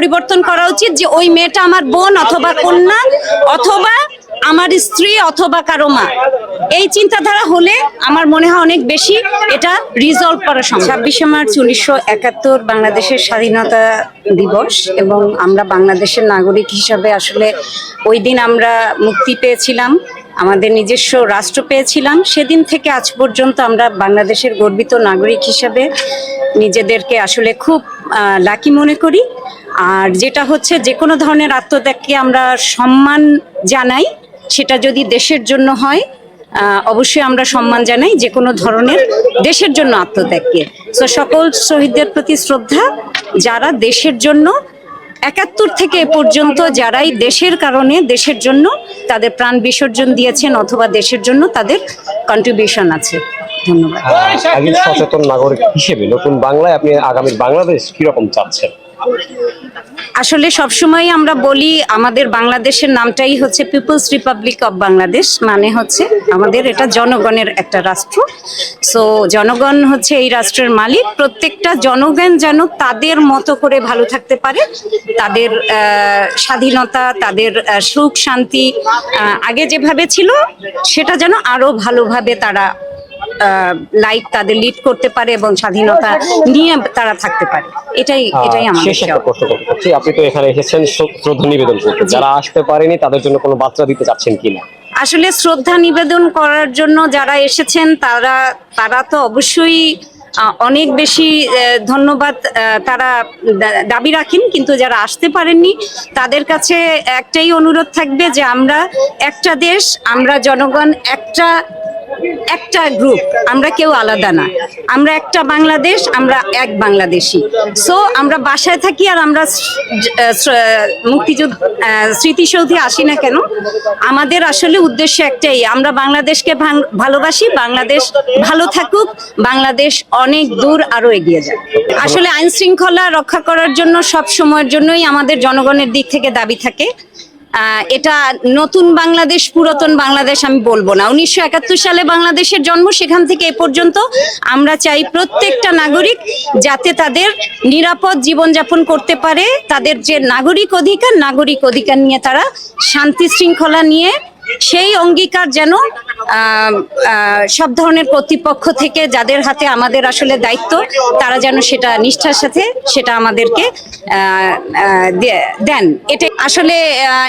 পরিবর্তন করা উচিত যে ওই মেয়েটা আমার বোন অথবা কন্যা অথবা আমার স্ত্রী অথবা কারও মা। এই চিন্তাধারা হলে আমার মনে হয় অনেক বেশি এটা রিজলভ করা সম্ভব। ছাব্বিশে মার্চ উনিশশো একাত্তর বাংলাদেশের স্বাধীনতা দিবস এবং আমরা বাংলাদেশের নাগরিক হিসাবে আসলে ওই দিন আমরা মুক্তি পেয়েছিলাম। আমাদের নিজস্ব রাষ্ট্র পেয়েছিলাম। সেদিন থেকে আজ পর্যন্ত আমরা বাংলাদেশের গর্বিত নাগরিক হিসাবে নিজেদেরকে আসলে খুব লাকি মনে করি। আর যেটা হচ্ছে যে কোনো ধরনের আত্মত্যাগকে আমরা সম্মান জানাই, সেটা যদি দেশের জন্য হয় অবশ্যই আমরা সম্মান জানাই যে কোনো ধরনের দেশের জন্য আত্মত্যাগকে। তো সকল শহীদদের প্রতি শ্রদ্ধা, যারা দেশের জন্য একাত্তর থেকে এ পর্যন্ত যারাই দেশের কারণে, দেশের জন্য তাদের প্রাণ বিসর্জন দিয়েছেন অথবা দেশের জন্য তাদের কন্ট্রিবিউশন আছে। ধন্যবাদ। সচেতন নাগরিক হিসেবে নতুন বাংলায় আপনি আগামী বাংলাদেশ কীরকম চাচ্ছেন? আসলে সবসময় আমরা বলি আমাদের বাংলাদেশের নামটাই হচ্ছে পিপলস রিপাবলিক অফ বাংলাদেশ মানে হচ্ছে আমাদের এটা জনগণের একটা রাষ্ট্র। সো জনগণ হচ্ছে এই রাষ্ট্রের মালিক। প্রত্যেকটা জনগণ যেন তাদের মতো করে ভালো থাকতে পারে, তাদের স্বাধীনতা, তাদের সুখ, শান্তি আগে যেভাবে ছিল, সেটা যেন আরও ভালোভাবে তারা লাইফ তাদের লিড করতে পারে এবং স্বাধীনতা নিয়ে তারা থাকতে পারে। এটাই এটাই আমাদের শেষ একটা প্রশ্ন করতে চাচ্ছি। আপনি তো এখানে এসেছেন শ্রদ্ধা নিবেদন করতে। যারা আসতে পারেনি তাদের জন্য কোনো বার্তা দিতে চাচ্ছেন কিনা আসলে শ্রদ্ধা নিবেদন করার জন্য যারা এসেছেন তারা তারা তো অবশ্যই অনেক বেশি ধন্যবাদ তারা দাবি রাখেন। কিন্তু যারা আসতে পারেননি তাদের কাছে একটাই অনুরোধ থাকবে যে আমরা একটা দেশ আমরা জনগণ একটা একটা গ্রুপ আমরা কেউ আলাদা না। আমরা একটা বাংলাদেশ, আমরা এক বাংলাদেশি। সো আমরা বাসায় থাকি আর আমরা মুক্তিযুদ্ধ স্মৃতিসৌধে আসি না কেন? আমাদের আসলে উদ্দেশ্য একটাই, আমরা বাংলাদেশকে ভালোবাসি, বাংলাদেশ ভালো থাকুক, বাংলাদেশ অনেক দূর আরও এগিয়ে যাক। আসলে আইন শৃঙ্খলা রক্ষা করার জন্য সব সময়ের জন্যই আমাদের জনগণের দিক থেকে দাবি থাকে। এটা নতুন বাংলাদেশ, পুরাতন বাংলাদেশ আমি বলব না। উনিশশো একাত্তর সালে বাংলাদেশের জন্ম, সেখান থেকে এ পর্যন্ত আমরা চাই প্রত্যেকটা নাগরিক যাতে তাদের নিরাপদ জীবনযাপন করতে পারে, তাদের যে নাগরিক অধিকার নাগরিক অধিকার নিয়ে তারা শান্তি শৃঙ্খলা নিয়ে সেই অঙ্গীকার যেন সব ধরনের কর্তৃপক্ষ থেকে যাদের হাতে আমাদের আসলে দায়িত্ব, তারা যেন সেটা নিষ্ঠার সাথে সেটা আমাদেরকে দেন। এটা আসলে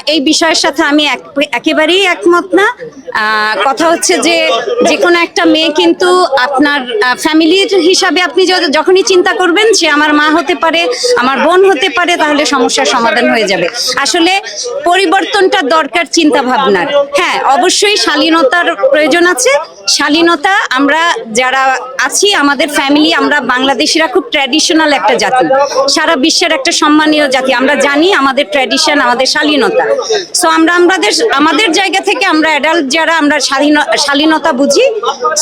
এই বিষয়ের সাথে আমি এক- একেবারেই একমত না। কথা হচ্ছে যে যে কোনো একটা মেয়ে কিন্তু আপনার ফ্যামিলির হিসাবে আপনি যখনই চিন্তা করবেন, সে আমার মা হতে পারে, আমার বোন হতে পারে, তাহলে সমস্যার সমাধান হয়ে যাবে। আসলে, পরিবর্তনটা দরকার চিন্তা ভাবনার হ্যাঁ অবশ্যই শালীনতার প্রয়োজন আছে। শালীনতা, আমরা যারা আছি, আমাদের ফ্যামিলি, আমরা বাংলাদেশিরা খুব ট্র্যাডিশনাল একটা জাতি। সারা বিশ্বের একটা সম্মানীয় জাতি। আমরা জানি আমাদের ট্র্যাডিশন আমাদের শালীনতা। সো আমরা আমাদের আমাদের জায়গা থেকে আমরা অ্যাডাল্ট যারা আমরা শালীনতা বুঝি।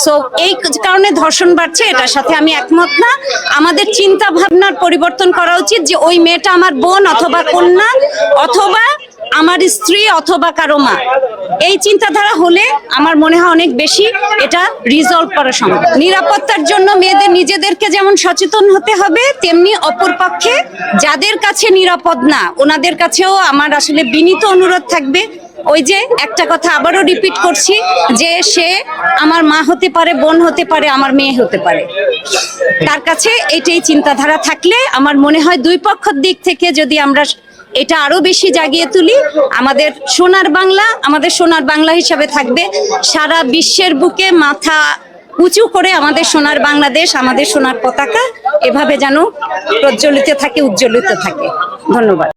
সো এই কারণে ধর্ষণ বাড়ছে, এটার সাথে আমি একমত না। আমাদের চিন্তা ভাবনার পরিবর্তন করা উচিত যে ওই মেয়েটা আমার বোন অথবা কন্যা অথবা আমার স্ত্রী অথবা কারও মা। এই চিন্তাধারা হলে আমার মনে হয় অনেক বেশি এটা রিজলভ করা সম্ভব। নিরাপত্তার জন্য মেয়েদের নিজেদেরকে যেমন সচেতন হতে হবে, তেমনি অপর পক্ষে যাদের কাছে নিরাপদ না, ওনাদের কাছেও আমার আসলে বিনীত অনুরোধ থাকবে। ওই যে একটা কথা আবারও রিপিট করছি যে সে আমার মা হতে পারে, বোন হতে পারে, আমার মেয়ে হতে পারে। তার কাছে এটাই চিন্তাধারা থাকলে আমার মনে হয় দুই পক্ষের দিক থেকে যদি আমরা এটা আরও বেশি জাগিয়ে তুলি। আমাদের সোনার বাংলা, আমাদের সোনার বাংলা হিসাবে থাকবে। সারা বিশ্বের বুকে মাথা উঁচু করে আমাদের সোনার বাংলাদেশ, আমাদের সোনার পতাকা এভাবে যেন প্রজ্বলিত থাকে, উজ্জ্বলিত থাকে। ধন্যবাদ।